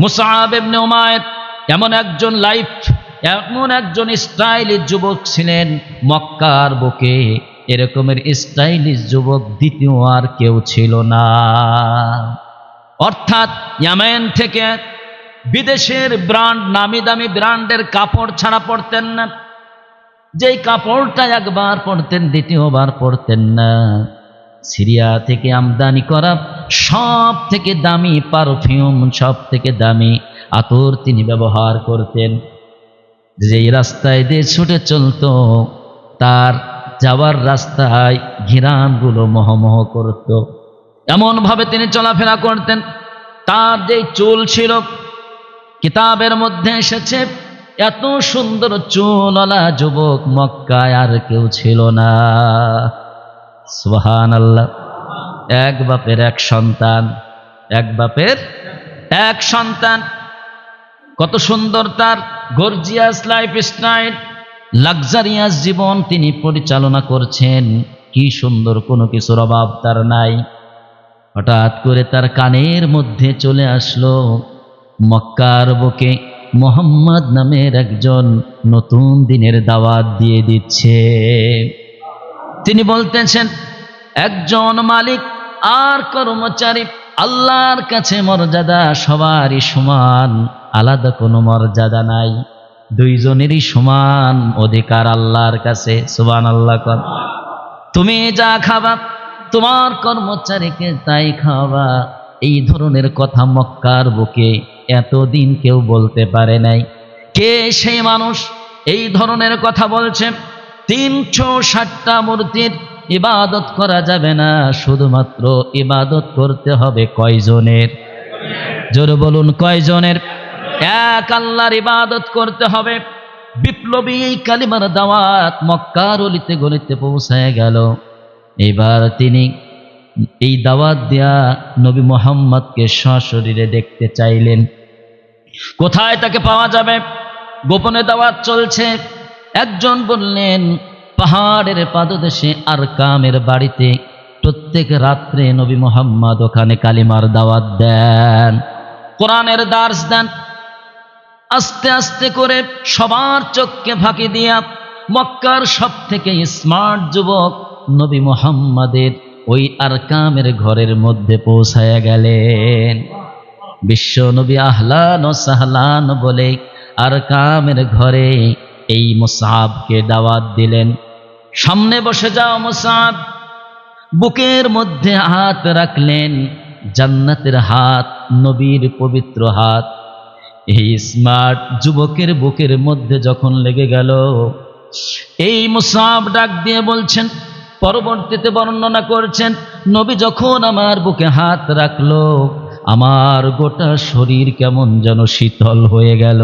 মুসাহাব এমনি ওমায়েত এমন একজন লাইফ, এমন একজন স্টাইলিশ যুবক ছিলেন মক্কার বুকে। এরকমের স্টাইলিশ যুবক দ্বিতীয় আর কেউ ছিল না। অর্থাৎ ইয়ামেন থেকে বিদেশের ব্র্যান্ড, নামি দামি ব্র্যান্ডের কাপড় ছাড়া পড়তেন না। যেই কাপড়টা একবার পড়তেন দ্বিতীয়বার পড়তেন না। সিরিয়া থেকে আমদানি করা সব থেকে দামি পারফিউম সব থেকে দামি আতর তিনি ব্যবহার করতেন। যেই রাস্তায় দিয়ে ছুটে চলতো, তার যাওয়ার রাস্তায় ঘিরানগুলো মহমহ করত। এমনভাবে তিনি চলাফেরা করতেন। তার যেই চুল ছিল, কিতাবের মধ্যে এসেছে, এত সুন্দর চুলওয়ালা যুবক মক্কায় আর কেউ ছিল না। সুহান আল্লাহ এক বাপের এক সন্তান, এক বাপের এক সন্তান। কত সুন্দর তার গর্জিয়াস লাইফ স্টাইল, লাক্সারিয়াস জীবন তিনি পরিচালনা করছেন। কি সুন্দর কোনো কিছুর অভাব তার নাই। হঠাৎ করে তার কানের মধ্যে চলে আসলো মক্কার বুকে মোহাম্মদ নামের একজন নতুন দিনের দাওয়াত দিয়ে দিচ্ছে। তিনি বলতেছেন, একজন মালিক আর কর্মচারী আল্লাহর কাছে মর্যাদা সবারই সমান, আলাদা কোনো মর্যাদা নাই। দুইজনেরই সমান অধিকার আল্লাহর কাছে সুবান আল্লাহ কর। তুমি যা খাবা, তোমার কর্মচারীকে তাই খাওয়া। এই ধরনের কথা মক্কার বুকে এতদিন কেউ বলতে পারে নাই। কে সেই মানুষ? এই ধরনের কথা বলছে তিনশো ষাটটা মূর্তির ইবাদত করা যাবে না, শুধুমাত্র ইবাদত করতে হবে কয়জনের? জোরে বলুন, কয়জনের? এক আল্লাহর ইবাদত করতে হবে। বিপ্লবী এই কালিমার দাওয়াত মক্কার অলিতে গলিতে পৌঁছায় গেল। এবার তিনি এই দাওয়াত দেয়া নবী মোহাম্মদকে সশরীরে দেখতে চাইলেন। কোথায় তাকে পাওয়া যাবে? গোপনে দাওয়াত চলছে। একজন বললেন পাহাড়ের পাদদেশে আর কামের বাড়িতে প্রত্যেক রাত্রে নবী মোহাম্মদ ওখানে কালিমার দাওয়াত দেন, কোরআনের দার্স দেন। আস্তে আস্তে করে সবার চোখকে ফাঁকি দিয়া মক্কার সব থেকে স্মার্ট যুবক নবী মোহাম্মদের ওই আরকামের ঘরের মধ্যে পৌঁছায়া গেলেন। বিশ্ব নবী আহলান ও সাহলান বলে আরকামের ঘরে এই মুসাবকে দাওয়াত দিলেন। সামনে বসে যাও মুসাব বুকের মধ্যে হাত রাখলেন, জান্নাতের হাত, নবীর পবিত্র হাত। এই স্মার্ট যুবকের বুকের মধ্যে যখন লেগে গেল, এই মুসাব ডাক দিয়ে বলছেন, পরবর্তীতে বর্ণনা করছেন, নবী যখন আমার বুকে হাত রাখল, আমার গোটা শরীর কেমন যেন শীতল হয়ে গেল।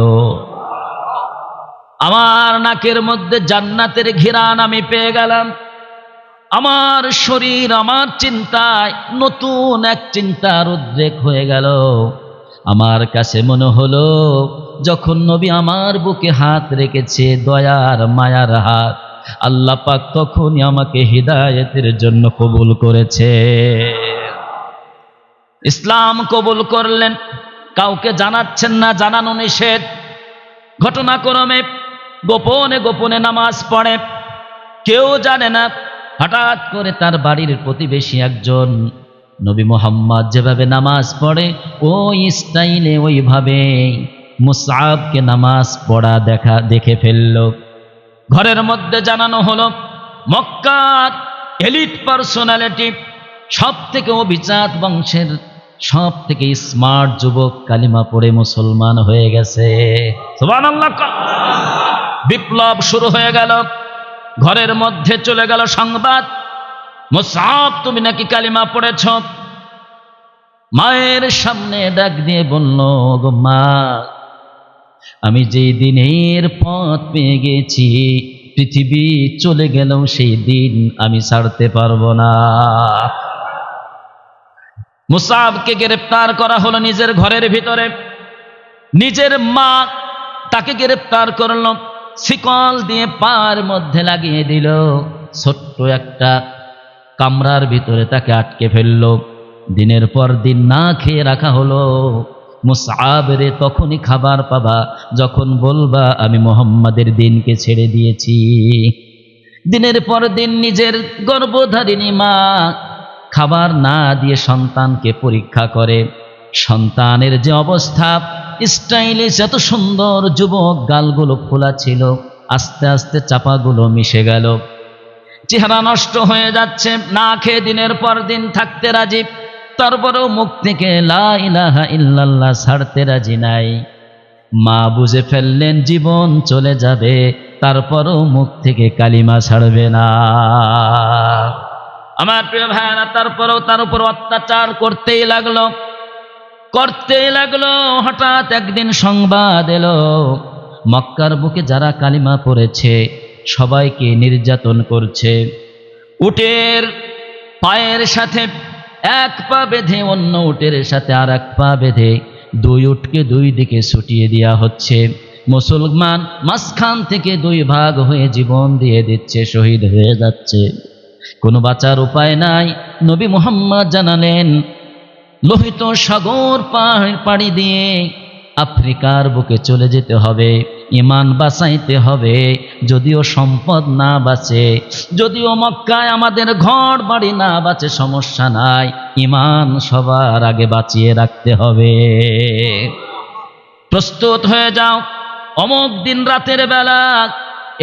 আমার নাকের মধ্যে জান্নাতের ঘিরান আমি পেয়ে গেলাম। আমার শরীর, আমার চিন্তায় নতুন এক চিন্তার উদ্রেক হয়ে গেল। আমার কাছে মনে হলো, যখন নবী আমার বুকে হাত রেখেছে দয়ার, মায়ার হাত, আল্লাহ পাক তখনই আমাকে হৃদায়তের জন্য কবুল করেছে। ইসলাম কবুল করলেন, কাউকে জানাচ্ছেন না, জানানো নিষেধ। ঘটনাক্রমে গোপনে গোপনে নামাজ পড়ে। কেউ জানে না, হঠাৎ করে তার বাড়ির প্রতিবেশী একজন, নবী মোহাম্মদ যেভাবে নামাজ পড়ে, ওই স্টাইলে ওইভাবে মুসাবকে নামাজ পড়া দেখা, দেখে ফেলল। ঘরের মধ্যে জানানো হলো, মক্কার এলিট পার্সোনালিটি সব থেকে অভিজাত বংশের সব থেকে স্মার্ট যুবক কালিমা পড়ে মুসলমান হয়ে গেছে। বিপ্লব শুরু হয়ে গেল। ঘরের মধ্যে চলে গেল সংবাদ। মোসাব, তুমি নাকি কালিমা পড়েছ? মায়ের সামনে ডাক দিয়ে বলল, গো মা, আমি যেই দিনের পথ পেয়ে গেছি, পৃথিবী চলে গেলেও সেই দিন আমি ছাড়তে পারব না। মুসাবকে গ্রেপ্তার করা হলো নিজের ঘরের ভিতরে। নিজের মা তাকে গ্রেপ্তার করল। শিকল দিয়ে পার মধ্যে লাগিয়ে দিল। ছোট্ট একটা কামরার ভিতরে তাকে আটকে ফেলল। দিনের পর দিন না খেয়ে রাখা হলো। মুসআবরে তখনই খাবার পাবা, যখন বলবা, আমি মোহাম্মদের দিনকে ছেড়ে দিয়েছি। দিনের পর দিন নিজের গর্ভধারিণী মা খাবার না দিয়ে সন্তানকে পরীক্ষা করে। সন্তানের যে অবস্থা স্টাইলিশ এত সুন্দর যুবক গালগুলো খোলা ছিল, আস্তে আস্তে চাপাগুলো মিশে গেল। চেহারা নষ্ট হয়ে যাচ্ছে, না খেয়ে দিনের পর দিন থাকতে রাজি, তারপরেও মুখ থেকে লা ইলাহা ইল্লাল্লাহ ছাড়তে রাজি নাই। মা বুঝে ফেললেন জীবন চলে যাবে, তারপরও মুখ থেকে কালিমা ছাড়বে না। আমার প্রিয় ভাইরা তারপরেও তার উপর অত্যাচার করতেই লাগল। করতেই লাগল, হঠাৎ একদিন সংবাদ এলো, মক্কার বুকে যারা কালিমা পড়েছে, সবাইকে নির্যাতন করছে। উটের পায়ের সাথে এক পা বেঁধে, অন্য উটের সাথে আর এক পা বেঁধে, দুই উটকে দুই দিকে ছুটিয়ে দেওয়া হচ্ছে। মুসলমান মাঝখান থেকে দুই ভাগ হয়ে জীবন দিয়ে দিচ্ছে, শহীদ হয়ে যাচ্ছে। কোনো বাঁচার উপায় নাই, নবী মুহাম্মদ জানালেন লোহিত সাগর পাড়ি দিয়ে আফ্রিকার বুকে চলে যেতে হবে, ইমান বাঁচাইতে হবে। যদিও সম্পদ না বাঁচে, যদিও মক্কায় আমাদের ঘর বাড়ি না বাঁচে, সমস্যা নাই, ইমান সবার আগে বাঁচিয়ে রাখতে হবে। প্রস্তুত হয়ে যাও, অমুক দিন রাতের বেলা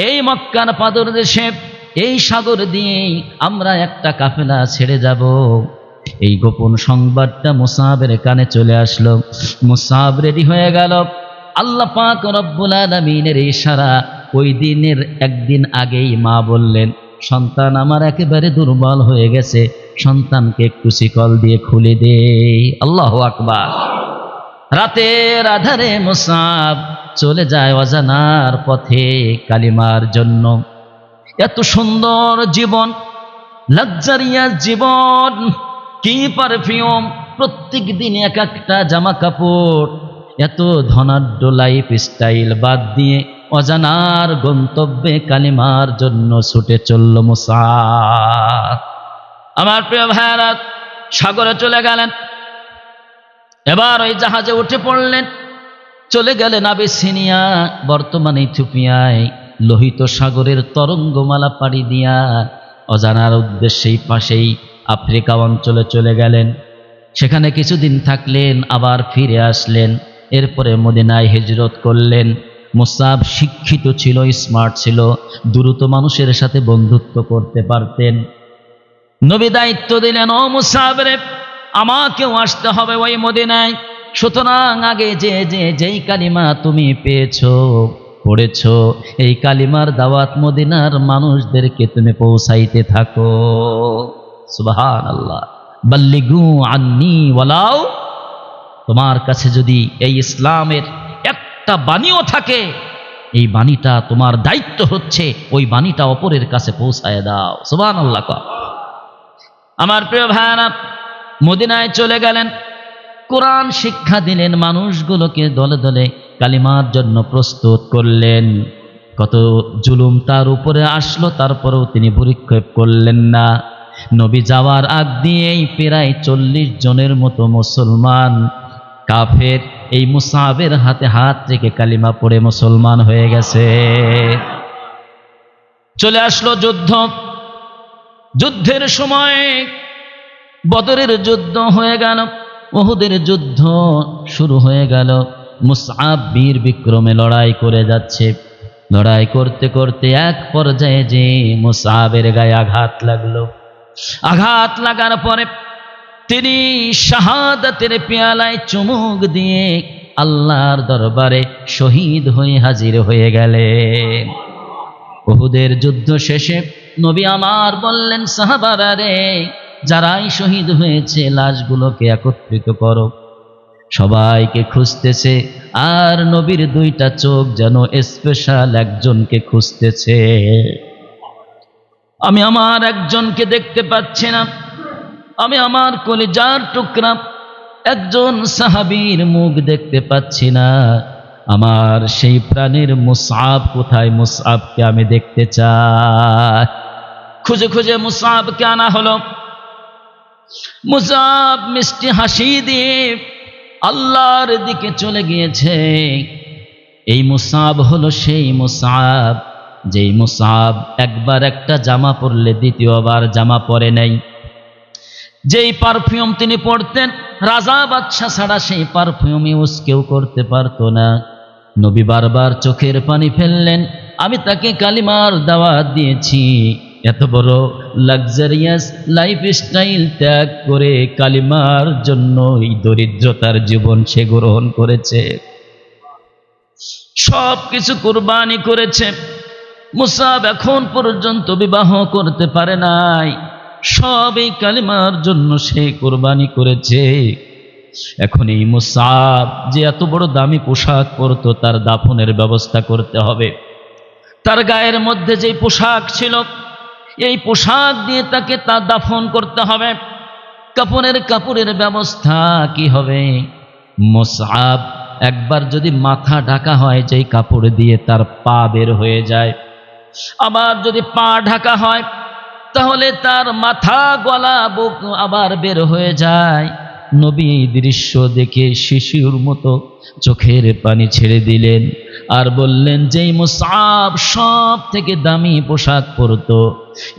এই মক্কার পাদর দেশে এই সাগর দিয়েই আমরা একটা কাফেলা ছেড়ে যাব। এই গোপন সংবাদটা মুসাবের কানে চলে আসলো। মুসাব রেডি হয়ে গেল। আল্লাহ পাক রব্বুল আলমিনের ইশারা ওই দিনের একদিন আগেই মা বললেন, সন্তান আমার একেবারে দুর্বল হয়ে গেছে, সন্তানকে একটু শিকল দিয়ে খুলে দে। আল্লাহ আকবার। রাতের আধারে মুসাব চলে যায় অজানার পথে কালিমার জন্য। এত সুন্দর জীবন, লাক্সারিয়াস জীবন কি পারফিউম প্রত্যেক দিন এক একটা জামা কাপড় এত ধনাঢ্য লাইফ স্টাইল বাদ দিয়ে অজানার গন্তব্যে কালিমার জন্য ছুটে চলল মুসা আমার প্রিয় ভাইয়ারা, সাগরে চলে গেলেন। এবার ওই জাহাজে উঠে পড়লেন। চলে গেলেন আবেসিনিয়া, বর্তমানে ইথিওপিয়ায়। লোহিত সাগরের তরঙ্গমালা পাড়ি দিয়া অজানার উদ্দেশ্যেই পাশেই আফ্রিকা অঞ্চলে চলে গেলেন। সেখানে কিছুদিন থাকলেন, আবার ফিরে আসলেন। এরপরে মদিনায় হিজরত করলেন। মুসাব শিক্ষিত ছিল স্মার্ট ছিল, দ্রুত মানুষের সাথে বন্ধুত্ব করতে পারতেন। নবী দায়িত্ব দিলেন, ও মুসাব রে, আমাকেও আসতে হবে ওই মদিনায়। সুতরাং আগে যে যে, যেই কালিমা তুমি পেয়েছ, পড়েছ, এই কালিমার দাওয়াত মদিনার মানুষদেরকে তুমি পৌঁছাইতে থাকো। আন্নি ওয়ালাও তোমার কাছে যদি এই ইসলামের একটা বাণীও থাকে, এই বাণীটা তোমার দায়িত্ব হচ্ছে, ওই বাণীটা অপরের কাছে পৌঁছায় দাও। সুবাহান আল্লাহ। আমার প্রিয় ভাইয়ারা, মদিনায় চলে গেলেন। কোরআন শিক্ষা দিলেন মানুষগুলোকে, দলে দলে কালিমার জন্য প্রস্তুত করলেন। কত জুলুম তার উপরে আসলো, তারপরেও তিনি ভূরিক্ষেপ করলেন না। নবী যাওয়ার আগ দিয়েই প্রায় চল্লিশ জনের মতো মুসলমান। কাফের এই মুসাবের হাতে হাত রেখে কালিমা পড়ে মুসলমান হয়ে গেছে। চলে আসলো যুদ্ধ। যুদ্ধের সময় বদরের যুদ্ধ হয়ে গেল ওহুদের যুদ্ধ শুরু হয়ে গেল। মুসআব বীর বিক্রমে লড়াই করে যাচ্ছে। লড়াই করতে করতে এক পর্যায়ে যে মুসাবের গায়ে আঘাত লাগল। আঘাত লাগার পরে তিনি শাহাদাতের পেয়ালায় চুমুক দিয়ে আল্লাহর দরবারে শহীদ হয়ে হাজির হয়ে গেলেন বহুদের যুদ্ধ শেষে নবী আমার বললেন, সাহাবারা রে, যারাই শহীদ হয়েছে, লাশগুলোকে একত্রিত করো। সবাইকে খুঁজতেছে, আর নবীর দুইটা চোখ যেন স্পেশাল একজনকে খুঁজতেছে। আমি আমার একজনকে দেখতে পাচ্ছি না। আমি আমার কলিজার টুকরা। একজন সাহাবীর মুখ দেখতে পাচ্ছি না। আমার সেই প্রাণের মুসাব কোথায়? মুসাবকে আমি দেখতে চাই। খুঁজে খুঁজে মুসাবকে আনা হলো। মুসাব মিষ্টি হাসি দিয়ে আল্লাহর দিকে চলে গিয়েছে। এই মুসাব হলো সেই মুসাব। যেই মুসাব একবার একটা জামা পরলে, দ্বিতীয়বার জামা পরে নেই। যেই পারফিউম তিনি পড়তেন রাজা বাদশা ছাড়া সেই পারফিউম ইউজ কেউ করতে পারতো না। নবী বারবার চোখের পানি ফেললেন, আমি তাকে কালিমার দাওয়াত দিয়েছি। এত বড় লাক্সারিয়াস লাইফ স্টাইল ত্যাগ করে কালিমার জন্য এই দরিদ্রতার জীবন সে গ্রহণ করেছে। সব কিছু কোরবানি করেছে। মুসাব এখন পর্যন্ত বিবাহ করতে পারে নাই। সব এই কালিমার জন্য সে কোরবানি করেছে। এখন এই মুসাব যে এত বড় দামি পোশাক পরতো, তার দাফনের ব্যবস্থা করতে হবে। তার গায়ের মধ্যে যে পোশাক ছিল, এই পোশাক দিয়ে তাকে তা দাফন করতে হবে। কাপড়ের কাপড়ের ব্যবস্থা কি হবে? মোসাব একবার যদি মাথা ঢাকা হয়, যেই কাপড় দিয়ে তার পা বের হয়ে যায় আবার যদি পা ঢাকা হয়, তাহলে তার মাথা গলা বুক আবার বের হয়ে যায়। নবী এই দৃশ্য দেখে শিশুর মতো চোখের পানি ছেড়ে দিলেন আর বললেন, যেই মুসাব সব থেকে দামি পোশাক পরতো,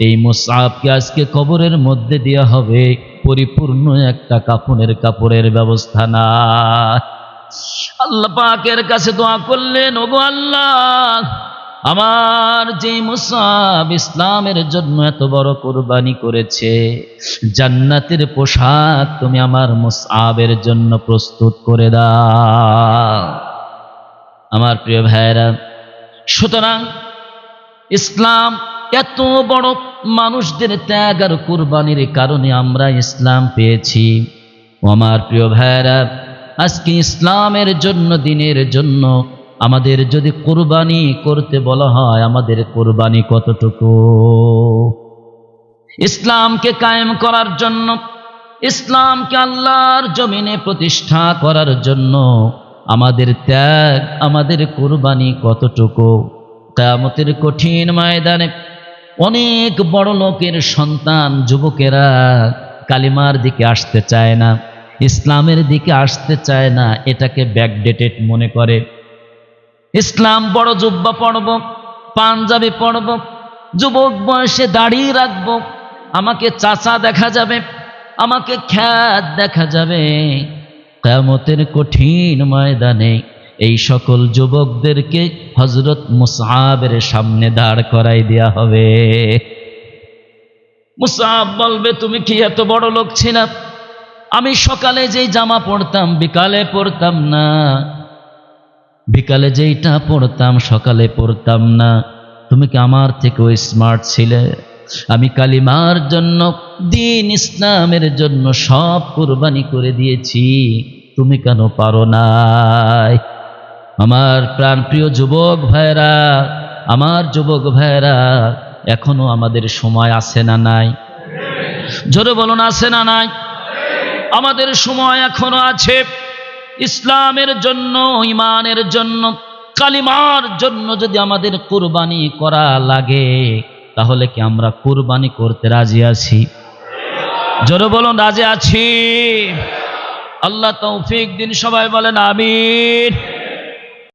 এই মুসাবকে আজকে কবরের মধ্যে দেওয়া হবে। পরিপূর্ণ একটা কাপড়ের কাপড়ের ব্যবস্থা না আল্লাহ পাকের কাছে দোয়া করলেন, ওগো আল্লাহ আমার যে মুসাব ইসলামের জন্য এত বড় কোরবানি করেছে, জান্নাতের পোশাক তুমি আমার মুসাবের জন্য প্রস্তুত করে দাও। আমার প্রিয় ভাইয়েরা, সুতরাং ইসলাম এত বড় মানুষদের ত্যাগ আর কোরবানির কারণে আমরা ইসলাম পেয়েছি। আমার প্রিয় ভাইয়েরা, আজকে ইসলামের জন্য, দিনের জন্য আমাদের যদি কোরবানি করতে বলা হয়, আমাদের কোরবানি কতটুকু? ইসলামকে কায়েম করার জন্য, ইসলামকে আল্লাহর জমিনে প্রতিষ্ঠা করার জন্য আমাদের ত্যাগ, আমাদের কোরবানি কতটুকু? কেয়ামতের কঠিন ময়দানে অনেক বড় লোকের সন্তান, যুবকেরা কালিমার দিকে আসতে চায় না, ইসলামের দিকে আসতে চায় না, এটাকে ব্যাকডেটেড মনে করে। ইসলাম বড় জুব্বা পড়ব, পাঞ্জাবি পড়ব, যুবক বয়সে দাঁড়িয়ে রাখব, আমাকে চাচা দেখা যাবে, আমাকে খ্যাত দেখা যাবে। কেমতের কঠিন ময়দানে এই সকল যুবকদেরকে হজরত মুসাবের সামনে দাঁড় করাই দেয়া হবে। মুসাব বলবে, তুমি কি এত বড় লোক ছিলা? আমি সকালে যেই জামা পড়তাম বিকালে পড়তাম না। বিকালে যেইটা পড়তাম, সকালে পড়তাম না। তুমি কি আমার থেকেও স্মার্ট ছিলে? আমি কালিমার জন্য, দিন ইসলামের জন্য সব কোরবানি করে দিয়েছি। তুমি কেন পারো নাই? আমার প্রাণপ্রিয় যুবক ভাইরা আমার যুবক ভাইরা এখনও আমাদের সময় আছে না নাই? জোরে বলুন, আছে না নাই? আমাদের সময় এখনও আছে। ইসলামের জন্য ইমানের জন্য, কালিমার জন্য যদি আমাদের কোরবানি করা লাগে, তাহলে কি আমরা কোরবানি করতে রাজি আছি? জোরে বলুন, রাজি আছি। আল্লাহ তৌফিক দিন, সবাই বলেন আমিন।